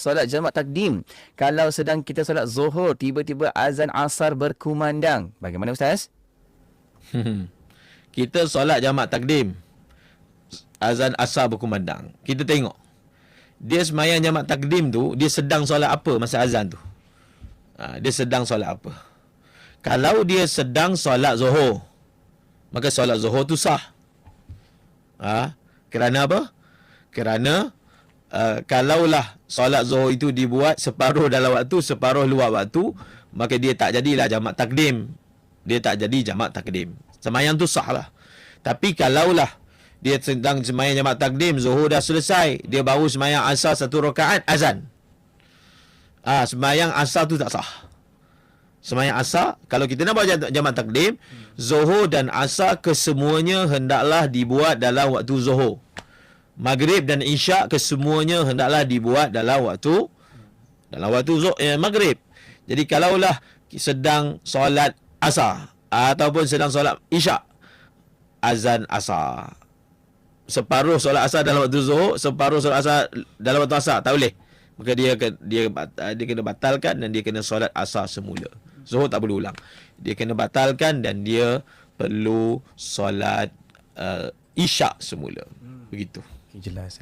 solat jamak takdim. Kalau sedang kita solat zuhur, tiba-tiba azan asar berkumandang. Bagaimana Ustaz? Kita solat jamak takdim. Azan asar berkumandang. Kita tengok. Dia semayang jamak takdim tu, dia sedang solat apa masa azan tu? Ha, dia sedang solat apa? Kalau dia sedang solat zuhur, maka solat zuhur tu sah. Ha? Kerana apa? Kerana uh, kalaulah solat zuhur itu dibuat separuh dalam waktu, separuh luar waktu, maka dia tak jadilah jamak takdim. Dia tak jadi jamak takdim. Semayang tu sah lah. Tapi kalaulah dia sedang semayang jamak takdim, zuhur dah selesai, dia baru semayang asar satu rakaat, azan. Ah, semayang asar tu tak sah. Semayang asar, kalau kita nak buat jam- jamak takdim, zuhur dan asar kesemuanya hendaklah dibuat dalam waktu zuhur. Maghrib dan isyak kesemuanya hendaklah dibuat dalam waktu dalam waktu zuhur eh, maghrib. Jadi kalaulah sedang solat asar ataupun sedang solat isyak azan asar. Separuh solat asar dalam waktu zuhur, separuh solat asar dalam waktu asar tak boleh. Maka dia dia bat- dia kena batalkan dan dia kena solat asar semula. Zuhur tak perlu ulang. Dia kena batalkan dan dia perlu solat uh, isyak semula. Begitu. Jelas.